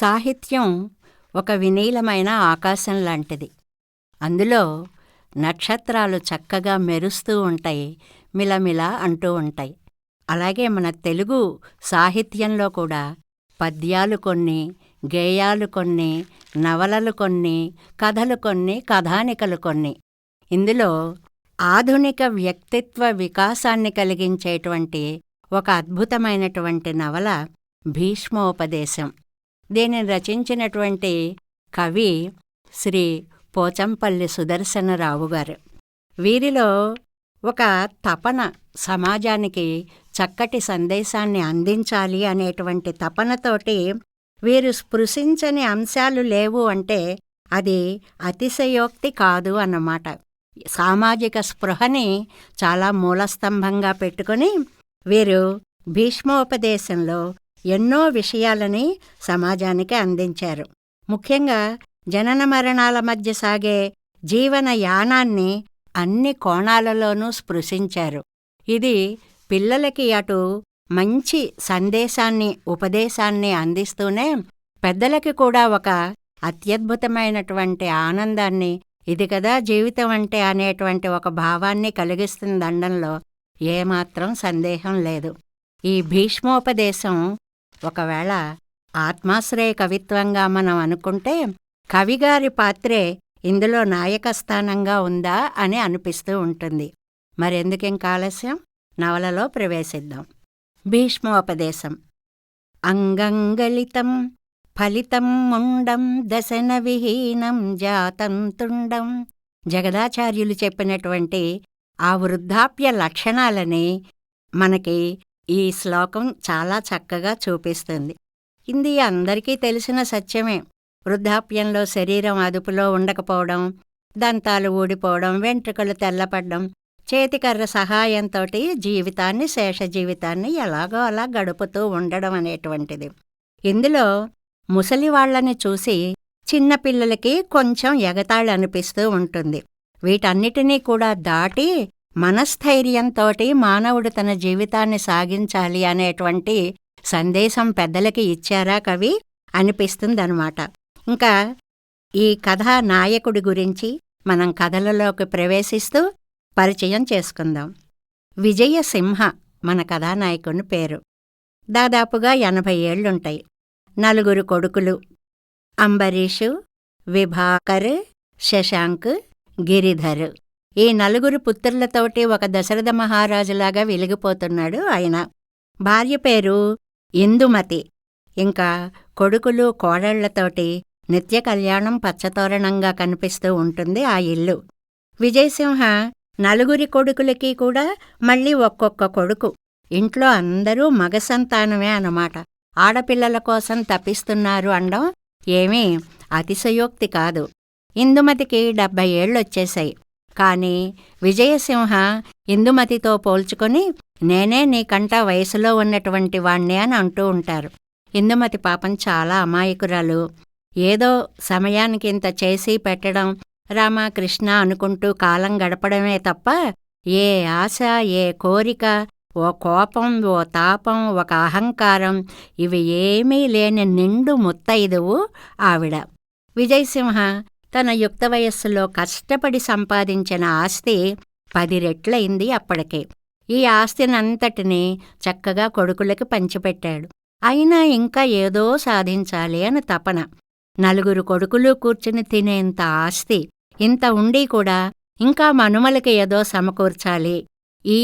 సాహిత్యం ఒక వినీలమైన ఆకాశం లాంటిది. అందులో నక్షత్రాలు చక్కగా మెరుస్తూ ఉంటాయి మిలమిల అంటూ ఉంటాయి. అలాగే మన తెలుగు సాహిత్యంలో కూడా పద్యాలు కొన్ని గేయాలు కొన్ని నవలలు కొన్ని కథలు కొన్ని కథానికలు కొన్ని. ఇందులో ఆధునిక వ్యక్తిత్వ వికాసాన్ని కలిగించేటువంటి ఒక అద్భుతమైనటువంటి నవల భీష్మోపదేశం. దీనిని రచించినటువంటి కవి శ్రీ పోచంపల్లి సుదర్శనరావు గారు. వీరిలో ఒక తపన సమాజానికి చక్కటి సందేశాన్ని అందించాలి అనేటువంటి తపనతోటి వీరు స్పృశించని అంశాలు లేవు అంటే అది అతిశయోక్తి కాదు అన్నమాట. సామాజిక స్పృహని చాలా మూలస్తంభంగా పెట్టుకొని వీరు భీష్మోపదేశంలో ఎన్నో విషయాలని సమాజానికి అందించారు. ముఖ్యంగా జనన మరణాల మధ్య సాగే జీవన యానాన్ని అన్ని కోణాలలోనూ స్పృశించారు. ఇది పిల్లలకి అటు మంచి సందేశాన్ని ఉపదేశాన్ని అందిస్తూనే పెద్దలకి కూడా ఒక అత్యద్భుతమైనటువంటి ఆనందాన్ని ఇది కదా జీవితం అంటే అనేటువంటి ఒక భావాన్ని కలిగిస్తుంది దండంలో ఏమాత్రం సందేహం లేదు. ఈ భీష్మోపదేశం ఒకవేళ ఆత్మాశ్రయ కవిత్వంగా మనం అనుకుంటే కవిగారి పాత్రే ఇందులో నాయకస్థానంగా ఉందా అని అనిపిస్తూ ఉంటుంది. మరెందుకేం కాలస్యం? నవలలో ప్రవేశిద్దాం. భీష్మోపదేశం. అంగంగలితం ఫలితం ముండం దశన విహీనం జాతం తుండం. జగదాచార్యులు చెప్పినటువంటి ఆ వృద్ధాప్య లక్షణాలని మనకి ఈ శ్లోకం చాలా చక్కగా చూపిస్తుంది. ఇది అందరికీ తెలిసిన సత్యమే. వృద్ధాప్యంలో శరీరం అదుపులో ఉండకపోవడం దంతాలు ఊడిపోవడం వెంట్రుకలు తెల్లపడ్డం చేతికర్ర సహాయంతో జీవితాన్ని శేష జీవితాన్ని ఎలాగో అలా గడుపుతూ ఉండడం అనేటువంటిది. ఇందులో ముసలివాళ్ళని చూసి చిన్నపిల్లలకి కొంచెం ఎగతాళి అనిపిస్తూ ఉంటుంది. వీటన్నిటినీ కూడా దాటి మనస్థైర్యంతోటి మానవుడు తన జీవితాన్ని సాగించాలి అనేటువంటి సందేశం పెద్దలకి ఇచ్చారా కవి? అనిపిస్తుందనమాట ఇంకా ఈ కథా నాయకుడి గురించి మనం కథలలోకి ప్రవేశిస్తూ పరిచయం చేసుకుందాం. విజయసింహ మన కథానాయకుని పేరు. దాదాపుగా ఎనభై ఏళ్ళుంటాయి నలుగురు కొడుకులు. అంబరీషు విభాకర్ శశాంక్ గిరిధర్. ఈ నలుగురు పుత్రులతోటి ఒక దశరథ మహారాజులాగా వెలిగిపోతున్నాడు ఆయన. భార్య పేరు ఇందుమతి. ఇంకా కొడుకులు కోడళ్ళతోటి నిత్య కళ్యాణం పచ్చతోరణంగా కనిపిస్తూ ఉంటుంది ఆ ఇల్లు. విజయసింహ నలుగురి కొడుకులకి కూడా మళ్ళీ ఒక్కొక్క కొడుకు. ఇంట్లో అందరూ మగ సంతానమే అన్నమాట. ఆడపిల్లల కోసం తప్పిస్తున్నారు అనడం ఏమీ అతిశయోక్తి కాదు. ఇందుమతికి డెబ్బై ఏళ్ళొచ్చేశాయి కాని విజయసింహ ఇందుమతితో పోల్చుకొని నేనే నీకంట వయసులో ఉన్నటువంటి వాణ్ణి అని అంటూ ఉంటారు. ఇందుమతి పాపం చాలా అమాయకురాలు. ఏదో సమయానికి ఇంత చేసి పెట్టడం రామ కృష్ణ అనుకుంటూ కాలం గడపడమే తప్ప ఏ ఆశ ఏ కోరిక ఓ కోపం ఓ తాపం ఒక అహంకారం ఇవి ఏమీ లేని నిండు ముత్తైదువు ఆవిడ. విజయసింహ తన యుక్త వయస్సులో కష్టపడి సంపాదించిన ఆస్తి పది రెట్లయింది అప్పటికే. ఈ ఆస్తినంతటినీ చక్కగా కొడుకులకి పంచిపెట్టాడు. అయినా ఇంకా ఏదో సాధించాలి అని తపన. నలుగురు కొడుకులు కూర్చుని తినేంత ఆస్తి ఇంత ఉండి కూడా ఇంకా మనుమలకి ఏదో సమకూర్చాలి. ఈ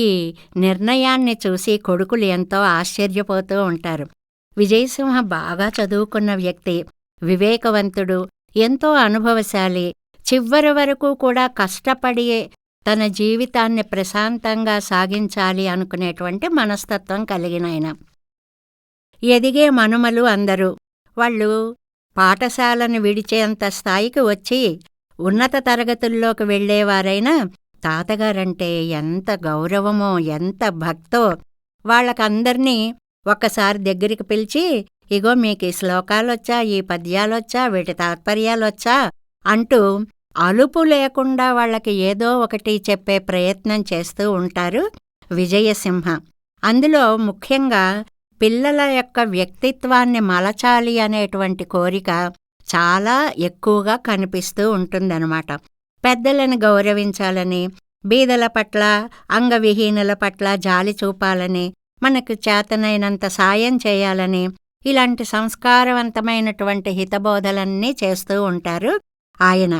నిర్ణయాన్ని చూసి కొడుకులు ఎంతో ఆశ్చర్యపోతూ ఉంటారు. విజయసింహ బాగా చదువుకున్న వ్యక్తి వివేకవంతుడు ఎంతో అనుభవశాలి. చివరి వరకు కూడా కష్టపడి తన జీవితాన్ని ప్రశాంతంగా సాగించాలి అనుకునేటువంటి మనస్తత్వం కలిగిన ఆయన. ఎదిగే మనుమలు అందరూ వాళ్ళు పాఠశాలను విడిచేంత స్థాయికి వచ్చి ఉన్నత తరగతుల్లోకి వెళ్ళేవారైనా తాతగారంటే ఎంత గౌరవమో ఎంత భక్తో వాళ్ళకందర్నీ ఒక్కసారి దగ్గరికి పిలిచి ఇగో మీకు ఈ శ్లోకాలొచ్చా ఈ పద్యాలొచ్చా వీటి తాత్పర్యాలొచ్చా అంటూ అలుపు లేకుండా వాళ్ళకి ఏదో ఒకటి చెప్పే ప్రయత్నం చేస్తూ ఉంటారు విజయసింహ. అందులో ముఖ్యంగా పిల్లల యొక్క వ్యక్తిత్వాన్ని మలచాలి అనేటువంటి కోరిక చాలా ఎక్కువగా కనిపిస్తూ ఉంటుందన్నమాట. పెద్దలను గౌరవించాలని బీదల పట్ల అంగవిహీనుల పట్ల జాలి చూపాలని మనకు చేతనైనంత సాయం చేయాలని ఇలాంటి సంస్కారవంతమైనటువంటి హితబోధలన్నీ చేస్తూ ఉంటారు ఆయన.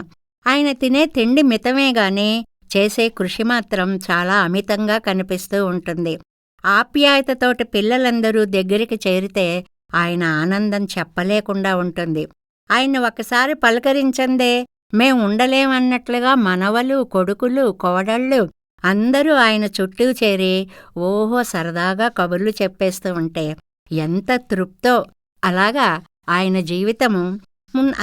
ఆయన తినే తిండి మితమే గాని చేసే కృషి మాత్రం చాలా అమితంగా కనిపిస్తూ ఉంటుంది. ఆప్యాయతతోటి పిల్లలందరూ దగ్గరికి చేరితే ఆయన ఆనందం చెప్పలేకుండా ఉంటుంది. ఆయన ఒకసారి పలకరించందే మేం ఉండలేమన్నట్లుగా మనవలు కొడుకులు కోడళ్ళు అందరూ ఆయన చుట్టూ చేరి ఓహో సరదాగా కబుర్లు చెప్పేస్తూ ఉంటే ఎంత తృప్తో. అలాగా ఆయన జీవితము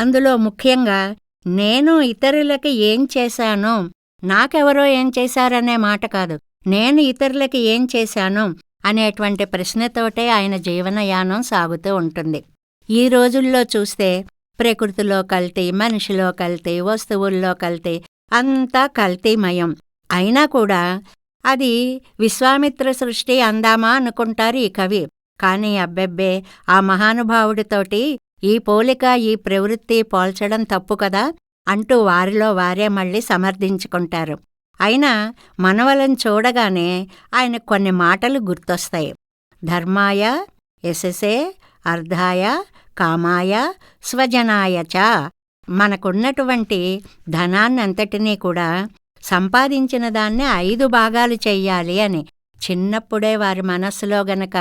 అందులో ముఖ్యంగా నేను ఇతరులకి ఏం చేశానో నాకెవరో ఏం చేశారనే మాట కాదు. నేను ఇతరులకి ఏం చేశాను అనేటువంటి ప్రశ్నతోటే ఆయన జీవనయానం సాగుతూ ఉంటుంది. ఈ రోజుల్లో చూస్తే ప్రకృతిలో కల్తీ మనిషిలో కల్తీ వస్తువుల్లో కల్తీ అంతా కల్తీమయం. అయినా కూడా అది విశ్వామిత్ర సృష్టి అందామా అనుకుంటారు ఈ కవి. కాని అబ్బెబ్బే ఆ మహానుభావుడితోటి ఈ పోలిక ఈ ప్రవృత్తి పోల్చడం తప్పు కదా అంటూ వారిలో వారే మళ్ళీ సమర్థించుకుంటారు. అయినా మనవలను చూడగానే ఆయన కొన్ని మాటలు గుర్తొస్తాయి. ధర్మాయ యశసే అర్ధాయ కామాయ స్వజనాయ మనకున్నటువంటి ధనాన్నంతటినీ కూడా సంపాదించిన దాన్ని ఐదు భాగాలు చెయ్యాలి అని చిన్నప్పుడే వారి మనస్సులో గనక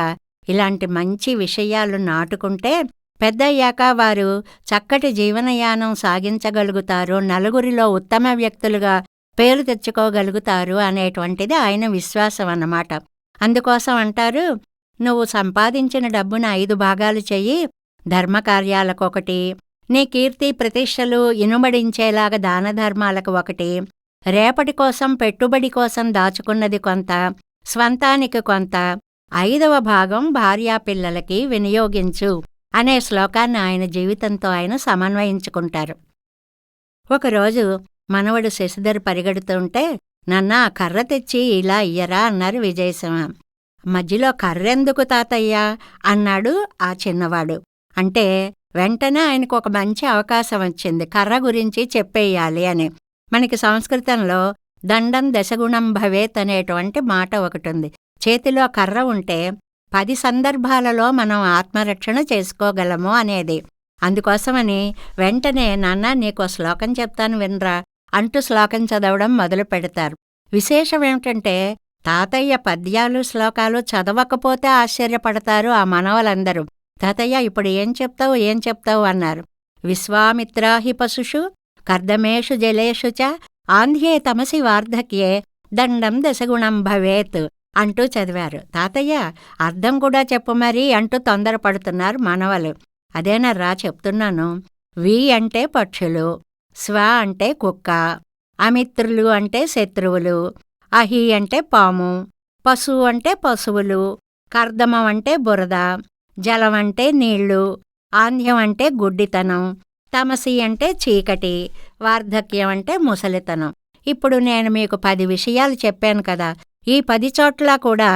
ఇలాంటి మంచి విషయాలు నాటుకుంటే పెద్దయ్యాక వారు చక్కటి జీవనయానం సాగించగలుగుతారు నలుగురిలో ఉత్తమ వ్యక్తులుగా పేరు తెచ్చుకోగలుగుతారు అనేటువంటిది ఆయన విశ్వాసం అన్నమాట. అందుకోసం అంటారు నువ్వు సంపాదించిన డబ్బును ఐదు భాగాలు చెయ్యి ధర్మకార్యాలకొకటి నీ కీర్తి ప్రతిష్టలు ఇనుమడించేలాగా దాన ధర్మాలకు ఒకటి రేపటి కోసం పెట్టుబడి కోసం దాచుకున్నది కొంత స్వంతానికి కొంత ఐదవ భాగం భార్యాపిల్లలకి వినియోగించు అనే శ్లోకాన్ని ఆయన జీవితంతో ఆయన సమన్వయించుకుంటారు. ఒకరోజు మనవడు శశిధర్ పరిగెడుతుంటే నన్న ఆ కర్ర తెచ్చి ఇలా ఇయ్యరా అన్నారు విజయసింహ. మధ్యలో కర్రెందుకు తాతయ్యా? అన్నాడు ఆ చిన్నవాడు. అంటే వెంటనే ఆయనకు ఒక మంచి అవకాశం వచ్చింది కర్ర గురించి చెప్పేయాలి అని. మనకి సంస్కృతంలో దండం దశగుణం భవేత్ అనేటువంటి మాట ఒకటి ఉంది చేతిలో కర్ర ఉంటే పది సందర్భాలలో మనం ఆత్మరక్షణ చేసుకోగలము అనేది. అందుకోసమని వెంటనే నాన్న నీకో శ్లోకం చెప్తాను వినరా అంటూ శ్లోకం చదవడం మొదలు పెడతారు. విశేషమేమిటంటే తాతయ్య పద్యాలు శ్లోకాలు చదవకపోతే ఆశ్చర్యపడతారు ఆ మనవలందరూ. తాతయ్య ఇప్పుడు ఏం చెప్తావు ఏం చెప్తావు అన్నారు. విశ్వామిత్రాహి పశుషు కర్దమేషు జలేషు చ ఆంధ్యే తమసి వార్ధక్యే దండం దశగుణం భవేత్ అంటూ చదివారు. తాతయ్య అర్థం కూడా చెప్పు మరి అంటూ తొందరపడుతున్నారు మనవలు. అదేనర్రా చెప్తున్నాను. వి అంటే పక్షులు స్వ అంటే కుక్క అమిత్రులు అంటే శత్రువులు అహి అంటే పాము పశు అంటే పశువులు కర్దమం అంటే బురద జలం అంటే నీళ్ళు ఆంధ్యం అంటే గుడ్డితనం తమసి అంటే చీకటి వార్ధక్యం అంటే ముసలితనం. ఇప్పుడు నేను మీకు పది విషయాలు చెప్పాను కదా ఈ పది చోట్ల కూడా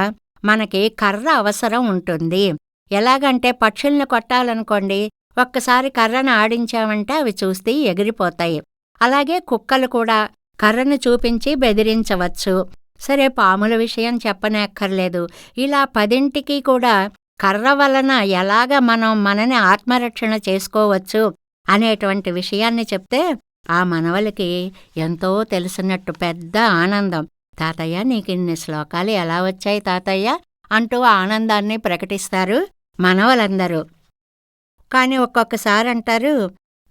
మనకి కర్ర అవసరం ఉంటుంది. ఎలాగంటే పక్షుల్ని కొట్టాలనుకోండి ఒక్కసారి కర్రను ఆడించామంటే అవి చూస్తే ఎగిరిపోతాయి. అలాగే కుక్కలు కూడా కర్రను చూపించి బెదిరించవచ్చు. సరే పాముల విషయం చెప్పనక్కర్లేదు. ఇలా పదింటికి కూడా కర్ర వలన ఎలాగ మనం మనని ఆత్మరక్షణ చేసుకోవచ్చు అనేటువంటి విషయాన్ని చెప్తే ఆ మనవలకి ఎంతో తెలిసినట్టు పెద్ద ఆనందం. తాతయ్య నీకిన్ని శ్లోకాలు ఎలా వచ్చాయి తాతయ్య? అంటూ ఆనందాన్ని ప్రకటిస్తారు మనవలందరూ. కానీ ఒక్కొక్కసారి అంటారు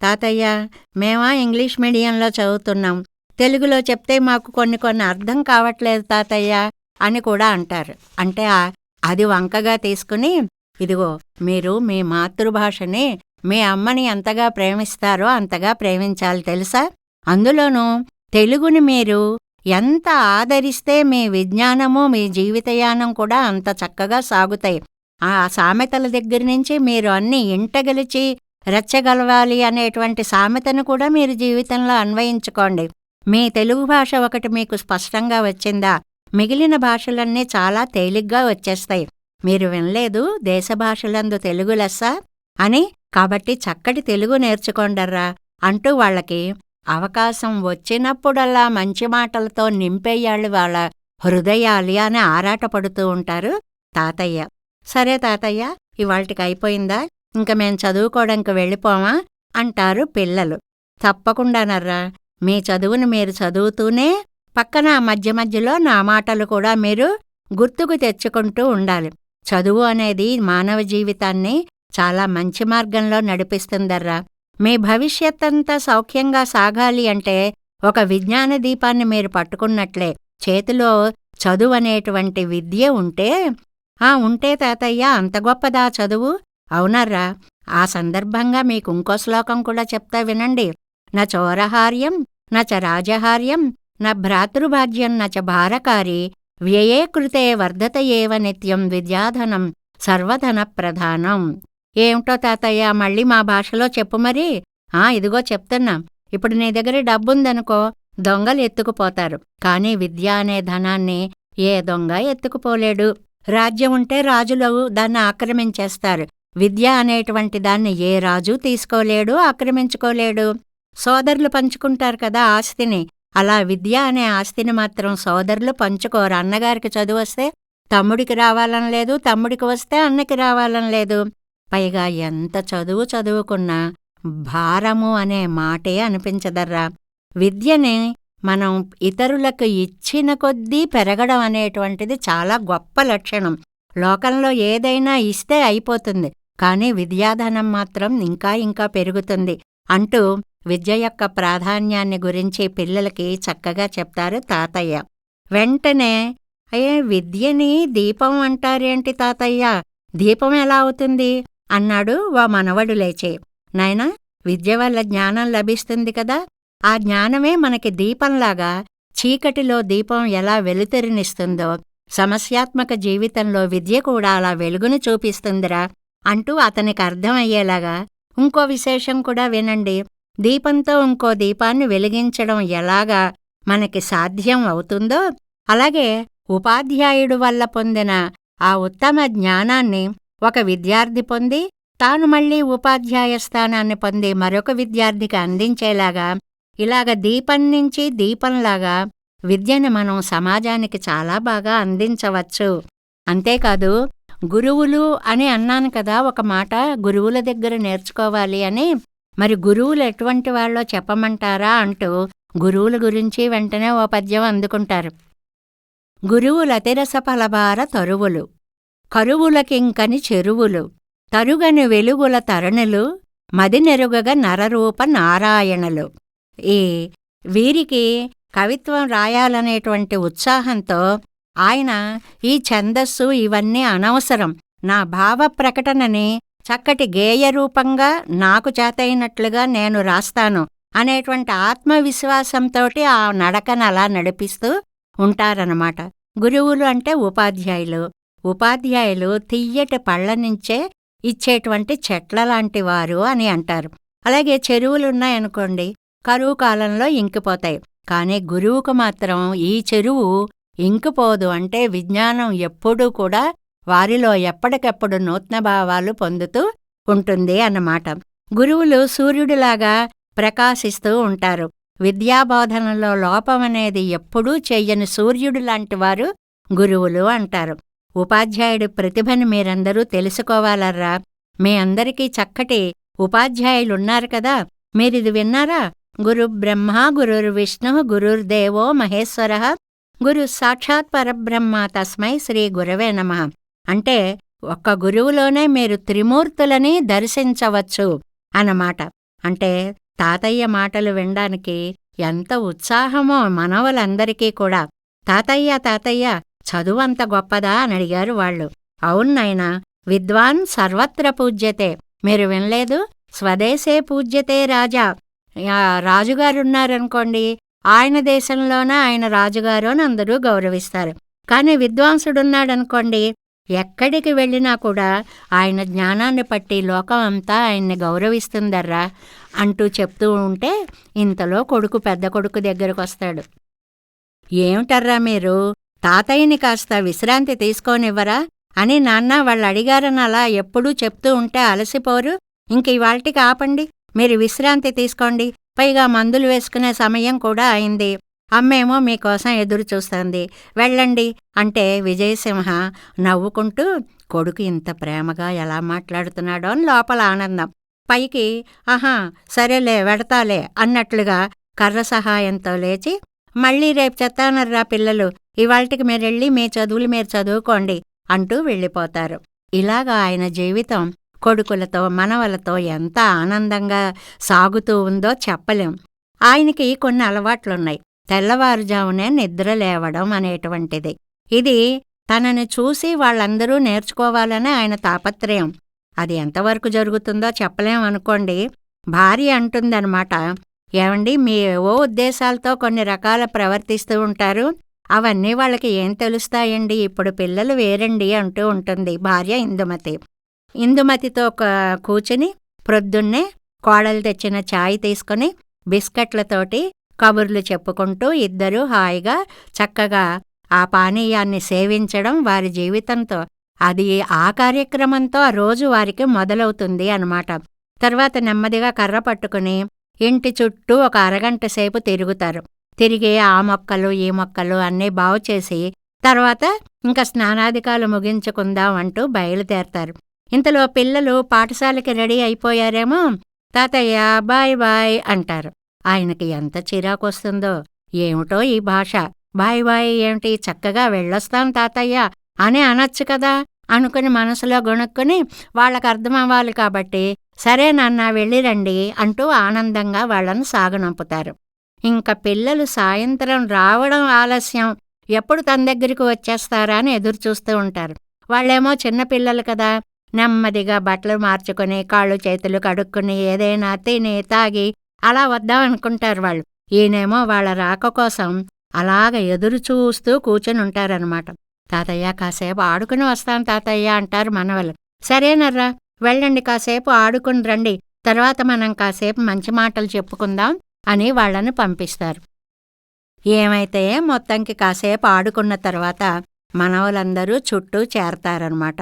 తాతయ్య మేమా ఇంగ్లీష్ మీడియంలో చదువుతున్నాం. తెలుగులో చెప్తే మాకు కొన్ని కొన్ని అర్థం కావట్లేదు తాతయ్య అని కూడా అంటారు. అంటే అది వంకగా తీసుకుని ఇదిగో మీరు మీ మాతృభాషని మీ అమ్మని ఎంతగా ప్రేమిస్తారో అంతగా ప్రేమించాలి తెలుసా? అందులోనూ తెలుగుని మీరు ఎంత ఆదరిస్తే మీ విజ్ఞానము మీ జీవితయానం కూడా అంత చక్కగా సాగుతాయి. ఆ సామెతల దగ్గర నుంచి మీరు అన్ని ఇంటగలిచి రెచ్చగలవాలి అనేటువంటి సామెతను కూడా మీరు జీవితంలో అన్వయించుకోండి. మీ తెలుగు భాష ఒకటి మీకు స్పష్టంగా వచ్చిందా? మిగిలిన భాషలన్నీ చాలా తేలిగ్గా వచ్చేస్తాయి. మీరు వినలేదు దేశ భాషలందు తెలుగు లెస్స? అని కాబట్టి చక్కటి తెలుగు నేర్చుకోండర్రా అంటూ వాళ్ళకి అవకాశం వచ్చినప్పుడల్లా మంచి మాటలతో నింపేయాళ్ళు వాళ్ళ హృదయాలి అని ఆరాటపడుతూ ఉంటారు తాతయ్య. సరే తాతయ్య ఇవాళకి అయిపోయిందా? ఇంక మేం చదువుకోవడానికి వెళ్ళిపోమా? అంటారు పిల్లలు. తప్పకుండానర్రా మీ చదువును మీరు చదువుతూనే పక్కన మధ్య మధ్యలో నా మాటలు కూడా మీరు గుర్తుకు తెచ్చుకుంటూ ఉండాలి. చదువు అనేది మానవ జీవితాన్ని చాలా మంచి మార్గంలో నడిపిస్తుందర్రా. మీ భవిష్యత్తంతా సౌఖ్యంగా సాగాలి అంటే ఒక విజ్ఞాన దీపాన్ని మీరు పట్టుకున్నట్లే. చేతిలో చదువు అనేటువంటి విద్య ఉంటే ఆ ఉంటే తాతయ్య అంత గొప్పదా చదువు? అవునర్రా. ఆ సందర్భంగా మీకు ఇంకో శ్లోకం కూడా చెప్తా వినండి. న చోరహార్యం న చ రాజహార్యం న భ్రాతృభాజ్యం న చ భారకారి వ్యయే కృతే వర్ధత ఏవ నిత్యం విద్యాధనం సర్వధన ప్రధానం ఏమిటో తాతయ్య మళ్ళీ మా భాషలో చెప్పు మరి. ఆ ఇదిగో చెప్తున్నాం. ఇప్పుడు నీ దగ్గర డబ్బుందనుకో దొంగలు ఎత్తుకుపోతారు. కానీ విద్య అనే ధనాన్ని ఏ దొంగ ఎత్తుకుపోలేడు. రాజ్యం ఉంటే రాజులు దాన్ని ఆక్రమించేస్తారు. విద్య అనేటువంటి దాన్ని ఏ రాజు తీసుకోలేడు ఆక్రమించుకోలేడు. సోదరులు పంచుకుంటారు కదా ఆస్తిని. అలా విద్య అనే ఆస్తిని మాత్రం సోదరులు పంచుకోరు. అన్నగారికి చదువు వస్తే తమ్ముడికి రావాలని లేదు తమ్ముడికి వస్తే అన్నకి రావాలని లేదు. పైగా ఎంత చదువు చదువుకున్నా భారము అనే మాటే అనిపించదర్రా. విద్యని మనం ఇతరులకు ఇచ్చిన కొద్దీ పెరగడం అనేటువంటిది చాలా గొప్ప లక్షణం. లోకంలో ఏదైనా ఇస్తే అయిపోతుంది కానీ విద్యాధనం మాత్రం ఇంకా ఇంకా పెరుగుతుంది అంటూ విద్య యొక్క ప్రాధాన్యాన్ని గురించి పిల్లలకి చక్కగా చెప్తారు తాతయ్య. వెంటనే అయ్యే విద్యని దీపం అంటారేంటి తాతయ్య? దీపం ఎలా అవుతుంది? అన్నాడు వా మనవడు లేచే. నాయనా విద్య వల్ల జ్ఞానం లభిస్తుంది కదా. ఆ జ్ఞానమే మనకి దీపంలాగా చీకటిలో దీపం ఎలా వెలుతురినిస్తుందో సమస్యాత్మక జీవితంలో విద్య కూడా అలా వెలుగును చూపిస్తుందిరా అంటూ అతనికి అర్థమయ్యేలాగా ఇంకో విశేషం కూడా వినండి. దీపంతో ఇంకో దీపాన్ని వెలిగించడం ఎలాగా మనకి సాధ్యం అవుతుందో అలాగే ఉపాధ్యాయుడు వల్ల పొందిన ఆ ఉత్తమ జ్ఞానాన్ని ఒక విద్యార్థి పొంది తాను మళ్ళీ ఉపాధ్యాయ స్థానాన్ని పొంది మరొక విద్యార్థికి అందించేలాగా ఇలాగ దీపం నుంచి దీపంలాగా విద్యను మనం సమాజానికి చాలా బాగా అందించవచ్చు. అంతేకాదు గురువులు అని అన్నాను కదా ఒక మాట గురువుల దగ్గర నేర్చుకోవాలి అని మరి గురువులు ఎటువంటి వాళ్ళో చెప్పమంటారా అంటూ గురువుల గురించి వెంటనే ఓ పద్యం అందుకుంటారు. గురువులతిరస ఫలభార తరువులు. కరువులకింకని చెరువులు తరుగని వెలుగుల తరణులు మదినెరుగగ నరరూప నారాయణలు. ఈ వీరికి కవిత్వం రాయాలనేటువంటి ఉత్సాహంతో ఆయన ఈ ఛందస్సు ఇవన్నీ అనవసరం. నా భావ ప్రకటనని చక్కటి గేయరూపంగా నాకు చేతైనట్లుగా నేను రాస్తాను అనేటువంటి ఆత్మవిశ్వాసంతోటి ఆ నడకను అలా నడిపిస్తూ ఉంటారన్నమాట. గురువులు అంటే ఉపాధ్యాయులు. ఉపాధ్యాయులు తియ్యటి పళ్ళ నుంచే ఇచ్చేటువంటి చెట్ల లాంటి వారు అని అంటారు. అలాగే చెరువులున్నాయనుకోండి కరువు కాలంలో ఇంకిపోతాయి. కానీ గురువుకు మాత్రం ఈ చెరువు ఇంకిపోదు. అంటే విజ్ఞానం ఎప్పుడూ కూడా వారిలో ఎప్పటికెప్పుడు నూతన భావాలు పొందుతూ ఉంటుంది అన్నమాట. గురువులు సూర్యుడిలాగా ప్రకాశిస్తూ ఉంటారు. విద్యాబోధనలో లోపమనేది ఎప్పుడూ చెయ్యని సూర్యుడు లాంటివారు గురువులు అంటారు. ఉపాధ్యాయుడి ప్రతిభని మీరందరూ తెలుసుకోవాలర్రా. మీ అందరికీ చక్కటి ఉపాధ్యాయులున్నారు కదా. మీరిది విన్నారా? గురు బ్రహ్మ గురుర్ విష్ణు గురుర్దేవో మహేశ్వర గురు సాక్షాత్ పరబ్రహ్మ తస్మై శ్రీ గురవే నమ. అంటే ఒక్క గురువులోనే మీరు త్రిమూర్తులని దర్శించవచ్చు అన్నమాట. అంటే తాతయ్య మాటలు వినడానికి ఎంత ఉత్సాహమో మనవలందరికీ కూడా. తాతయ్య తాతయ్య చదువంత గొప్పదా అని అడిగారు వాళ్ళు. అవునైనా విద్వాన్ సర్వత్ర పూజ్యతే. మీరు వినలేదు? స్వదేశే పూజ్యతే రాజా. ఆ, రాజుగారున్నారనుకోండి ఆయన దేశంలోనే ఆయన రాజుగారు అని అందరూ గౌరవిస్తారు. కానీ విద్వాంసుడున్నాడనుకోండి ఎక్కడికి వెళ్ళినా కూడా ఆయన జ్ఞానాన్ని పట్టి లోకం అంతా ఆయన్ని గౌరవిస్తుందర్రా అంటూ చెప్తూ ఉంటే ఇంతలో కొడుకు పెద్ద కొడుకు దగ్గరకు వస్తాడు ఏమిటర్రా మీరు? తాతయ్యని కాస్త విశ్రాంతి తీసుకోనివ్వరా? అని నాన్న వాళ్ళు అడిగారని అలా ఎప్పుడూ చెప్తూ ఉంటే అలసిపోరు. ఇంక ఇవాళ్టికి ఆపండి. మీరు విశ్రాంతి తీసుకోండి. పైగా మందులు వేసుకునే సమయం కూడా అయింది. అమ్మేమో మీకోసం ఎదురు చూస్తుంది. వెళ్ళండి అంటే విజయసింహ నవ్వుకుంటూ కొడుకు ఇంత ప్రేమగా ఎలా మాట్లాడుతున్నాడో? అని లోపల ఆనందం. పైకి ఆహా సరేలే వెడతాలే అన్నట్లుగా కర్ర సహాయంతో లేచి మళ్ళీ రేపు చెత్తానర్రా పిల్లలు. ఇవాళకి మీరెళ్ళి మీ చదువులు మీరు చదువుకోండి అంటూ వెళ్ళిపోతారు. ఇలాగా ఆయన జీవితం కొడుకులతో మనవలతో ఎంత ఆనందంగా సాగుతూ ఉందో చెప్పలేం. ఆయనకి కొన్ని అలవాట్లున్నాయి. తెల్లవారుజామునే నిద్ర లేవడం అనేటువంటిది. ఇది తనని చూసి వాళ్ళందరూ నేర్చుకోవాలనే ఆయన తాపత్రయం. అది ఎంతవరకు జరుగుతుందో చెప్పలేం అనుకోండి. భార్య అంటుందన్నమాట ఏమండి మీ ఏవో ఉద్దేశాలతో కొన్ని రకాల ప్రవర్తిస్తూ ఉంటారు. అవన్నీ వాళ్ళకి ఏం తెలుస్తాయండి? ఇప్పుడు పిల్లలు వేరండి అంటూ ఉంటుంది భార్య ఇందుమతి. ఇందుమతితో ఒక కూర్చుని ప్రొద్దున్నే కోడలు తెచ్చిన ఛాయ్ తీసుకుని బిస్కెట్లతోటి కబుర్లు చెప్పుకుంటూ ఇద్దరూ హాయిగా చక్కగా ఆ పానీయాన్ని సేవించడం వారి జీవితంతో. అది ఆ కార్యక్రమంతో ఆ రోజు వారికి మొదలవుతుంది అన్నమాట. తర్వాత నెమ్మదిగా కర్ర పట్టుకుని ఇంటి చుట్టూ ఒక అరగంట సేపు తిరుగుతారు. తిరిగి ఆ మొక్కలు ఈ మొక్కలు అన్నీ బాగు చేసి తర్వాత ఇంకా స్నానాధికాలు ముగించుకుందాం అంటూ బయలుదేరతారు. ఇంతలో పిల్లలు పాఠశాలకి రెడీ అయిపోయారేమో తాతయ్య బాయ్ బాయ్ అంటారు. ఆయనకి ఎంత చిరాకొస్తుందో ఏమిటో ఈ భాష. బాయ్ బాయ్ ఏమిటి? చక్కగా వెళ్ళొస్తాం తాతయ్య అని అనొచ్చు కదా అనుకుని మనసులో గొణుక్కుని వాళ్ళకి అర్థం అవ్వాలి కాబట్టి సరే నాన్న వెళ్ళిరండి అంటూ ఆనందంగా వాళ్ళను సాగనంపుతారు. ఇంక పిల్లలు సాయంత్రం రావడం ఆలస్యం. ఎప్పుడు తన దగ్గరికి వచ్చేస్తారా అని ఎదురు చూస్తూ ఉంటారు. వాళ్ళేమో చిన్నపిల్లలు కదా. నెమ్మదిగా బట్టలు మార్చుకొని కాళ్ళు చేతులు కడుక్కుని ఏదైనా తిని తాగి అలా వద్దాం అనుకుంటారు వాళ్ళు. ఈయనేమో వాళ్ళ రాక కోసం అలాగ ఎదురు చూస్తూ కూర్చొని ఉంటారనమాట తాతయ్య కాసేపు ఆడుకుని వస్తాం తాతయ్య అంటారు మనవలు. సరేనర్రా వెళ్ళండి కాసేపు ఆడుకుని రండి. తర్వాత మనం కాసేపు మంచి మాటలు చెప్పుకుందాం. అని వాళ్ళను పంపిస్తారు. ఏమైతే మొత్తంకి కాసేపు ఆడుకున్న తర్వాత మనవలందరూ చుట్టూ చేరతారనమాట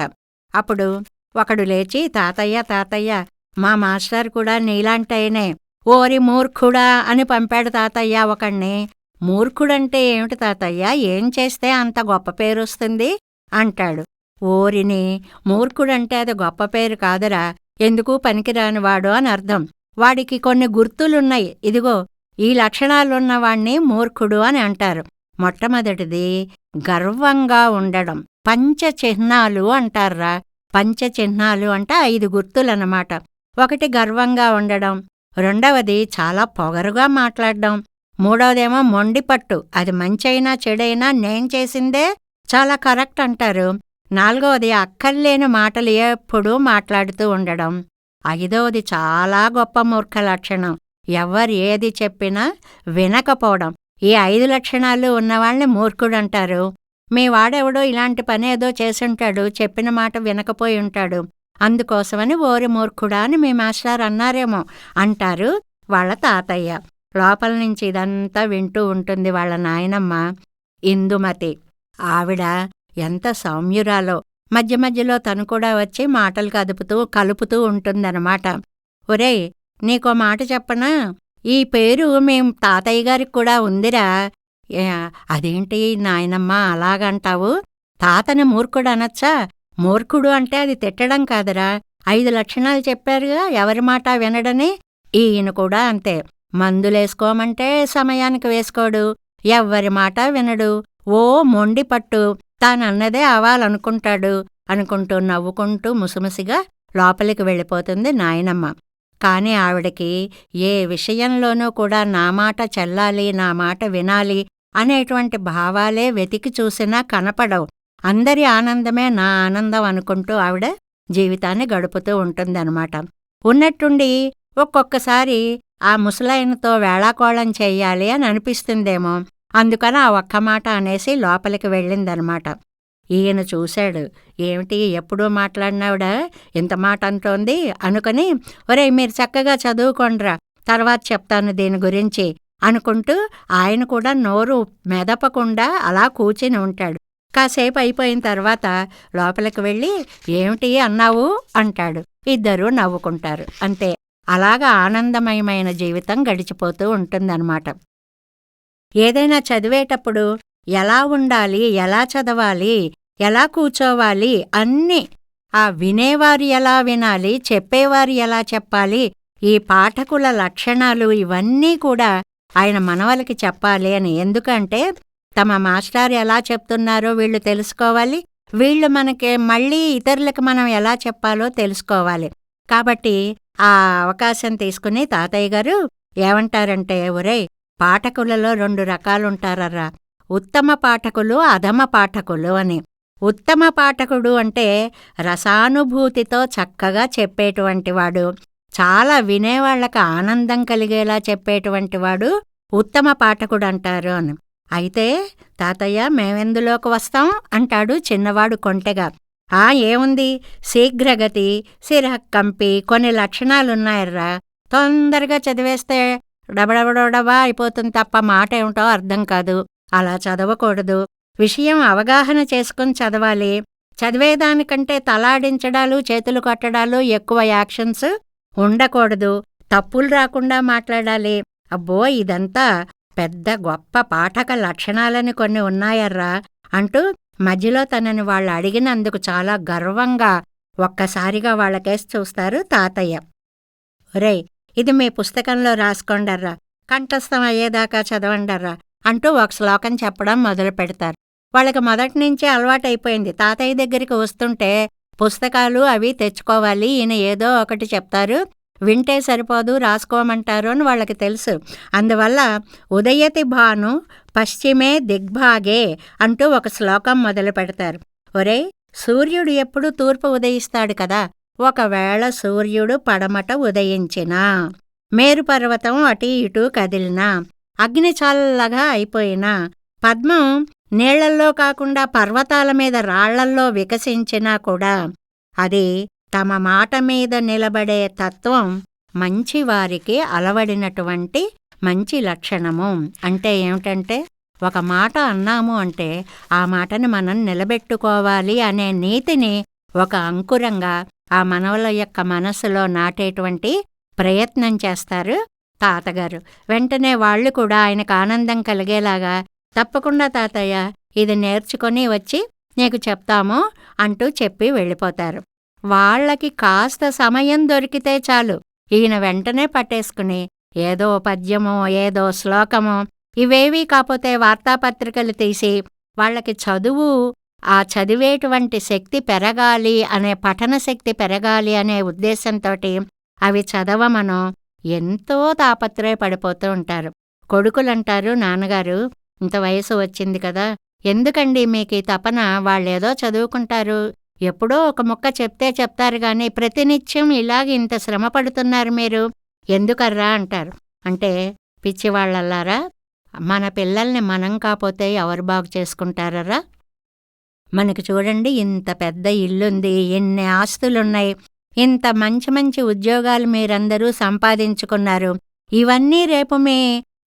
అప్పుడు ఒకడు లేచి తాతయ్య తాతయ్య మా మాస్టర్ కూడా నీలాంటైనే ఓరి మూర్ఖుడా అని పంపాడు తాతయ్య ఒకణ్ణి. మూర్ఖుడంటే ఏమిటి తాతయ్య? ఏం చేస్తే అంత గొప్ప పేరు వస్తుంది అంటాడు. ఓరిని మూర్ఖుడంటే అది గొప్ప పేరు కాదురా ఎందుకు పనికిరానివాడు అని అర్థం. వాడికి కొన్ని గుర్తులున్నాయి. ఇదిగో ఈ లక్షణాలున్నవాణ్ణి మూర్ఖుడు అని అంటారు. మొట్టమొదటిది గర్వంగా ఉండడం. పంచచిహ్నాలు అంటారా పంచచిహ్నాలు అంటే ఐదు గుర్తులన్నమాట. ఒకటి గర్వంగా ఉండడం. రెండవది చాలా పొగరుగా మాట్లాడడం. మూడవదేమో మొండిపట్టు. అది మంచైనా చెడైనా నేను చేసిందే చాలా కరెక్ట్ అంటారు. నాలుగవది అక్కర్లేని మాటలు ఎప్పుడూ మాట్లాడుతూ ఉండడం. ఐదవది చాలా గొప్ప మూర్ఖ లక్షణం ఎవరు ఏది చెప్పినా వినకపోవడం. ఈ ఐదు లక్షణాలు ఉన్నవాళ్ళని మూర్ఖుడంటారు. మీ వాడెవడో ఇలాంటి పని ఏదో చేసుంటాడు చెప్పిన మాట వినకపోయి ఉంటాడు. అందుకోసమని ఓరి మూర్ఖుడా అని మీ మాస్టర్ అన్నారేమో అంటారు వాళ్ళ తాతయ్య. లోపల నుంచి ఇదంతా వింటూ ఉంటుంది వాళ్ళ నాయనమ్మ. ఇందుమతి. ఆవిడ ఎంత సౌమ్యురాలో. మధ్య మధ్యలో తను కూడా వచ్చి మాటలు కదుపుతూ కలుపుతూ ఉంటుందన్నమాట. ఒరేయ్ నీకో మాట చెప్పనా? ఈ పేరు మేం తాతయ్య గారికి కూడా ఉందిరా. అదేంటి నాయనమ్మ అలాగంటావు? తాతని మూర్ఖుడు అనొచ్చా? మూర్ఖుడు అంటే అది తిట్టడం కాదురా. ఐదు లక్షణాలు చెప్పారుగా ఎవరి మాట వినడని? ఈయన కూడా అంతే. మందులేసుకోమంటే సమయానికి వేసుకోడు. ఎవ్వరి మాట వినడు. ఓ మొండి పట్టు తానన్నదే అవ్వాలనుకుంటాడు అనుకుంటూ నవ్వుకుంటూ ముసిముసిగా లోపలికి వెళ్ళిపోతుంది నాయనమ్మ. కాని ఆవిడకి ఏ విషయంలోనూ కూడా నా మాట చెల్లాలి నా మాట వినాలి అనేటువంటి భావాలే వెతికి చూసినా కనపడవు. అందరి ఆనందమే నా ఆనందం అనుకుంటూ ఆవిడ జీవితాన్ని గడుపుతూ ఉంటుందన్నమాట. ఉన్నట్టుండి ఒక్కొక్కసారి ఆ ముసలాయనతో వేళాకోళం చెయ్యాలి అని అనిపిస్తుందేమో. అందుకని ఆ ఒక్క మాట అనేసి లోపలికి వెళ్ళిందనమాట. ఈయన చూశాడు. ఏమిటి ఎప్పుడూ మాట్లాడినావిడ? ఇంత మాట అంటోంది? అనుకుని ఒరే మీరు చక్కగా చదువుకోండ్రా. తర్వాత చెప్తాను దీని గురించి అనుకుంటూ ఆయన కూడా నోరు మెదపకుండా అలా కూర్చుని ఉంటాడు. కాసేపు అయిపోయిన తర్వాత లోపలికి వెళ్ళి ఏమిటి అన్నావు? అంటాడు. ఇద్దరూ నవ్వుకుంటారు. అంతే. అలాగా ఆనందమయమైన జీవితం గడిచిపోతూ ఉంటుందన్నమాట ఏదైనా చదివేటప్పుడు ఎలా ఉండాలి ఎలా చదవాలి ఎలా కూర్చోవాలి అన్నీ ఆ వినేవారు ఎలా వినాలి చెప్పేవారు ఎలా చెప్పాలి ఈ పాఠకుల లక్షణాలు ఇవన్నీ కూడా ఆయన మనవలకి చెప్పాలి అని. ఎందుకంటే తమ మాస్టర్ ఎలా చెప్తున్నారో వీళ్ళు తెలుసుకోవాలి వీళ్ళు మనకి మళ్ళీ ఇతరులకు మనం ఎలా చెప్పాలో తెలుసుకోవాలి. కాబట్టి ఆ అవకాశం తీసుకుని తాతయ్య గారు ఏమంటారంటే ఒరే పాఠకులలో రెండు రకాలుంటారరా ఉత్తమ పాఠకులు అధమ పాఠకులు అని. ఉత్తమ పాఠకుడు అంటే రసానుభూతితో చక్కగా చెప్పేటువంటి వాడు చాలా వినేవాళ్ళకు ఆనందం కలిగేలా చెప్పేటువంటి వాడు ఉత్తమ పాఠకుడు అంటారు అని. అయితే తాతయ్య మేమెందులోకి వస్తాం? అంటాడు చిన్నవాడు కొంటెగా. ఆ ఏముంది? శీఘ్రగతి సిరహక్కంపి కొన్ని లక్షణాలున్నాయర్రా. తొందరగా చదివేస్తే డబడబడబా అయిపోతుంది తప్ప మాట ఏమిటో అర్థం కాదు. అలా చదవకూడదు. విషయం అవగాహన చేసుకుని చదవాలి. చదివేదానికంటే తలాడించడాలు చేతులు కట్టడాలు ఎక్కువ యాక్షన్స్ ఉండకూడదు. తప్పులు రాకుండా మాట్లాడాలి. అబ్బో ఇదంతా పెద్ద గొప్ప పాఠక లక్షణాలని కొన్ని ఉన్నాయర్రా అంటూ మధ్యలో తనని వాళ్ళు అడిగినందుకు చాలా గర్వంగా ఒక్కసారిగా వాళ్ళకేసి చూస్తారు తాతయ్య. ఒరేయ్ ఇది మీ పుస్తకంలో రాసుకోండర్రా. కంఠస్థం అయ్యేదాకా చదవండర్రా. అంటూ ఒక శ్లోకం చెప్పడం మొదలు పెడతారు. వాళ్ళకి మొదటి నుంచే అలవాటైపోయింది. తాతయ్య దగ్గరికి వస్తుంటే పుస్తకాలు అవి తెచ్చుకోవాలి ఈయన ఏదో ఒకటి చెప్తారు. వింటే సరిపోదు రాసుకోమంటారు అని వాళ్ళకి తెలుసు. అందువల్ల ఉదయతి భాను పశ్చిమే దిగ్భాగే అంటూ ఒక శ్లోకం మొదలు పెడతారు. ఒరే సూర్యుడు ఎప్పుడు తూర్పు ఉదయిస్తాడు కదా? ఒకవేళ సూర్యుడు పడమట ఉదయించినా మేరుపర్వతం అటు ఇటు కదిలినా అగ్ని చల్లగా అయిపోయినా పద్మం నీళ్ళల్లో కాకుండా పర్వతాల మీద రాళ్ళల్లో వికసించినా కూడా అది తమ మాట మీద నిలబడే తత్వం మంచివారికి అలవడినటువంటి మంచి లక్షణము. అంటే ఏమిటంటే ఒక మాట అన్నాము అంటే ఆ మాటని మనం నిలబెట్టుకోవాలి అనే నీతిని ఒక అంకురంగా ఆ మనవల యొక్క మనసులో నాటేటువంటి ప్రయత్నం చేస్తారు తాతగారు. వెంటనే వాళ్ళు కూడా ఆయనకు ఆనందం కలిగేలాగా తప్పకుండా తాతయ్య ఇది నేర్చుకొని వచ్చి నీకు చెప్తాము అంటూ చెప్పి వెళ్ళిపోతారు. వాళ్ళకి కాస్త సమయం దొరికితే చాలు. ఈయన వెంటనే పట్టేసుకుని ఏదో పద్యమో ఏదో శ్లోకమో ఇవేవీ కాకపోతే వార్తాపత్రికలు తీసి వాళ్ళకి చదువు ఆ చదివేటువంటి శక్తి పెరగాలి అనే పఠన శక్తి పెరగాలి అనే ఉద్దేశంతోటి అవి చదవమనో ఎంతో తాపత్రయపడిపోతూ ఉంటారు. కొడుకులంటారు నాన్నగారు ఇంత వయసు వచ్చింది కదా ఎందుకండి మీకు ఈ తపన? వాళ్ళేదో చదువుకుంటారు. ఎప్పుడో ఒక ముక్క చెప్తే చెప్తారు గాని ప్రతినిత్యం ఇలాగ ఇంత శ్రమ పడుతున్నారు మీరు. ఎందుకర్రా? అంటారు. అంటే పిచ్చివాళ్ళల్లారా మన పిల్లల్ని మనం కాపోతే ఎవరు బాగు చేసుకుంటారరా? మనకు చూడండి ఇంత పెద్ద ఇల్లుంది ఎన్ని ఆస్తులున్నాయి. ఇంత మంచి మంచి ఉద్యోగాలు మీరందరూ సంపాదించుకున్నారు. ఇవన్నీ రేపు మీ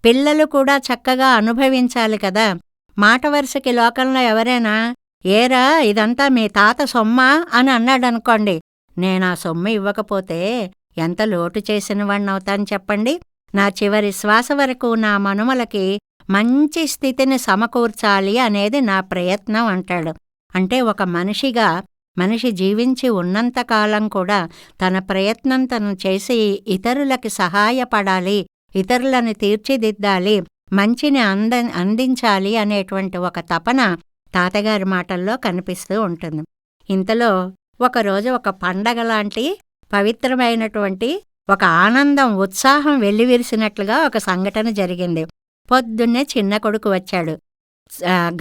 పిల్లలు కూడా చక్కగా అనుభవించాలి కదా. మాట వరుసకి లోకంలో ఎవరైనా ఏరా ఇదంతా మీ తాత సొమ్మా అని అన్నాడనుకోండి. నేనా సొమ్ము ఇవ్వకపోతే ఎంత లోటు చేసిన వాణ్ణవుతాను చెప్పండి. నా చివరి శ్వాస వరకు నా మనుమలకి మంచి స్థితిని సమకూర్చాలి అనేది నా ప్రయత్నం అంటాడు. అంటే ఒక మనిషిగా మనిషి జీవించి ఉన్నంతకాలం కూడా తన ప్రయత్నం తను చేసి ఇతరులకి సహాయపడాలి ఇతరులను తీర్చిదిద్దాలి మంచిని అంద అందించాలి అనేటువంటి ఒక తపన తాతగారి మాటల్లో కనిపిస్తూ ఉంటుంది. ఇంతలో ఒకరోజు ఒక పండగ లాంటి పవిత్రమైనటువంటి ఒక ఆనందం ఉత్సాహం వెల్లివిరిసినట్లుగా ఒక సంఘటన జరిగింది. పొద్దున్నే చిన్న కొడుకు వచ్చాడు.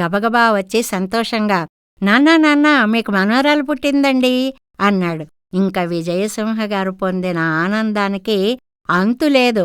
గబగబా వచ్చి సంతోషంగా నాన్నా నాన్న మీకు మనోరాలు పుట్టిందండి అన్నాడు. ఇంకా విజయసింహ గారు పొందిన ఆనందానికి అంతులేదు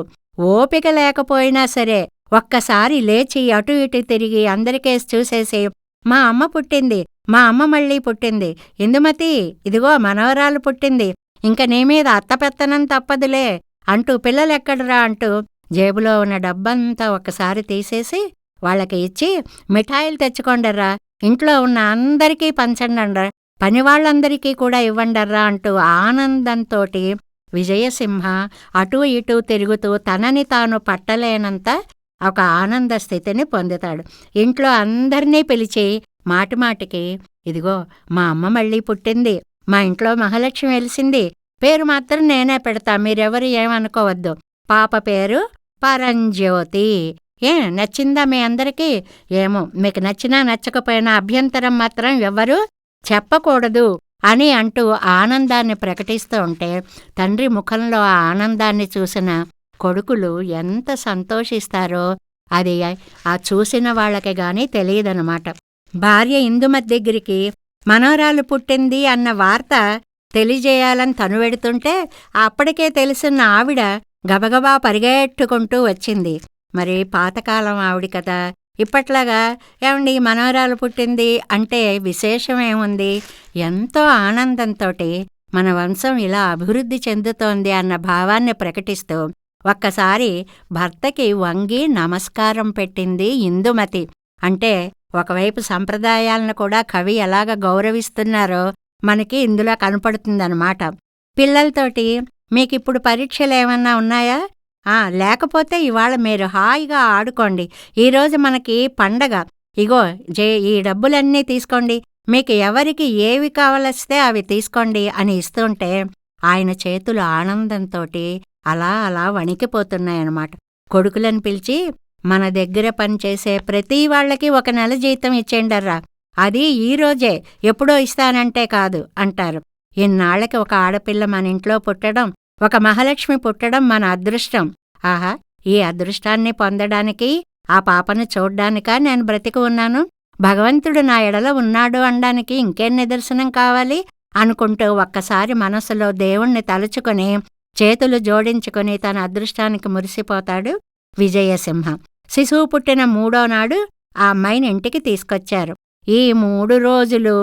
ఓపిక లేకపోయినా సరే ఒక్కసారి లేచి అటు ఇటు తిరిగి అందరికేసి చూసేసి మా అమ్మ పుట్టింది మా అమ్మ మళ్ళీ పుట్టింది ఇందుమతి ఇదిగో మనవరాలు పుట్టింది ఇంక నీ మీద అత్తపెత్తనం తప్పదులే అంటూ పిల్లలెక్కడరా అంటూ జేబులో ఉన్న డబ్బంతా ఒక్కసారి తీసేసి వాళ్ళకి ఇచ్చి మిఠాయిలు తెచ్చుకోండర్రా ఇంట్లో ఉన్న అందరికీ పంచండి పని వాళ్ళందరికీ కూడా ఇవ్వండర్రా అంటూ ఆనందంతోటి విజయసింహ అటూ ఇటూ తిరుగుతూ తనని తాను పట్టలేనంత ఒక ఆనంద స్థితిని పొందుతాడు. ఇంట్లో అందరినీ పిలిచి మాటిమాటికి ఇదిగో మా అమ్మ మళ్ళీ పుట్టింది మా ఇంట్లో మహాలక్ష్మి వెలిసింది పేరు మాత్రం నేనే పెడతా మీరెవరు ఏమనుకోవద్దు పాప పేరు పరంజ్యోతి. ఏ నచ్చిందా మీ అందరికీ? ఏమో మీకు నచ్చినా నచ్చకపోయినా అభ్యంతరం మాత్రం ఎవ్వరూ చెప్పకూడదు అని అంటూ ఆనందాన్ని ప్రకటిస్తూ ఉంటే తండ్రి ముఖంలో ఆ ఆనందాన్ని చూసిన కొడుకులు ఎంత సంతోషిస్తారో అది ఆ చూసిన వాళ్ళకి గాని తెలియదనమాట భార్య ఇందుమతి దగ్గరికి మనవరాలు పుట్టింది అన్న వార్త తెలియజేయాలని తను వెడుతుంటే అప్పటికే తెలిసిన ఆవిడ గబగబా పరిగెట్టుకుంటూ వచ్చింది. మరి పాతకాలం ఆవిడ కదా. ఇప్పట్లాగా ఏమండి మనవరాలు పుట్టింది అంటే విశేషమేముంది? ఎంతో ఆనందంతోటి మన వంశం ఇలా అభివృద్ధి చెందుతోంది అన్న భావాన్ని ప్రకటిస్తూ ఒక్కసారి భర్తకి వంగి నమస్కారం పెట్టింది ఇందుమతి. అంటే ఒకవైపు సంప్రదాయాలను కూడా కవి ఎలాగ గౌరవిస్తున్నారో మనకి ఇందులో కనపడుతుందన్నమాట. పిల్లలతోటి మీకిప్పుడు పరీక్షలు ఏమన్నా ఉన్నాయా? లేకపోతే ఇవాళ మీరు హాయిగా ఆడుకోండి. ఈరోజు మనకి పండగ. ఇగో జే ఈ డబ్బులన్నీ తీసుకోండి. మీకు ఎవరికి ఏవి కావలిస్తే అవి తీసుకోండి అని ఇస్తుంటే ఆయన చేతులు ఆనందంతోటి అలా అలా వణికిపోతున్నాయన్నమాట. కొడుకులను పిలిచి మన దగ్గర పనిచేసే ప్రతి వాళ్ళకి ఒక నెల జీతం ఇచ్చేండర్రా అది ఈరోజే ఎప్పుడో ఇస్తానంటే కాదు అంటారు. ఇన్నాళ్ళకి ఒక ఆడపిల్ల మన ఇంట్లో పుట్టడం ఒక మహాలక్ష్మి పుట్టడం మన అదృష్టం. ఆహా ఈ అదృష్టాన్ని పొందడానికి ఆ పాపను చూడ్డానికా నేను బ్రతికి ఉన్నాను? భగవంతుడు నా ఎడల ఉన్నాడు అనడానికి ఇంకేం నిదర్శనం కావాలి? అనుకుంటూ ఒక్కసారి మనసులో దేవుణ్ణి తలుచుకుని చేతులు జోడించుకుని తన అదృష్టానికి మురిసిపోతాడు విజయసింహ. శిశువు పుట్టిన మూడో నాడు ఆ అమ్మాయిని ఇంటికి తీసుకొచ్చారు. ఈ మూడు రోజులు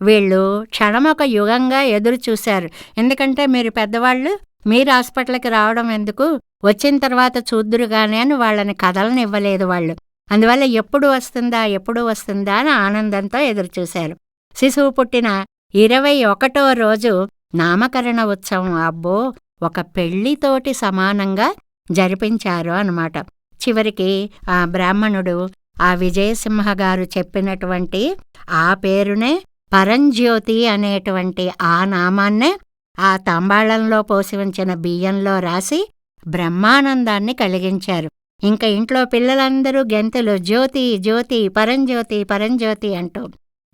వీళ్ళు క్షణమొక యుగంగా ఎదురు చూశారు ఎందుకంటే మీరు పెద్దవాళ్ళు మీరు హాస్పిటల్కి రావడం ఎందుకు? వచ్చిన తర్వాత చూద్దురుగానే అని వాళ్ళని కదలనివ్వలేదు వాళ్ళు. అందువల్ల ఎప్పుడు వస్తుందా ఎప్పుడు వస్తుందా అని ఆనందంతో ఎదురుచూశారు. శిశువు పుట్టిన ఇరవై ఒకటో రోజు నామకరణ ఉత్సవం అబ్బో! ఒక పెళ్ళితోటి సమానంగా జరిపించారు అన్నమాట. చివరికి ఆ బ్రాహ్మణుడు ఆ విజయసింహ గారు చెప్పినటువంటి ఆ పేరునే పరంజ్యోతి అనేటువంటి ఆ నామాన్నే ఆ తాంబాళంలో పోసి ఉంచిన బియ్యంలో రాసి బ్రహ్మానందాన్ని కలిగించారు. ఇంకా ఇంట్లో పిల్లలందరూ గెంతులు జ్యోతి జ్యోతి పరంజ్యోతి పరంజ్యోతి అంటూ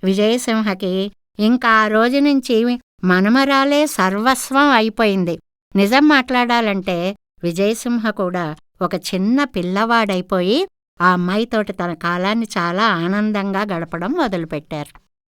విజయసింహకి ఇంకా ఆ రోజు నుంచి మనమరాలే సర్వస్వం అయిపోయింది. నిజం మాట్లాడాలంటే విజయసింహ కూడా ఒక చిన్న పిల్లవాడైపోయి ఆ అమ్మాయితోటి తన కాలాన్ని చాలా ఆనందంగా గడపడం మొదలుపెట్టారు.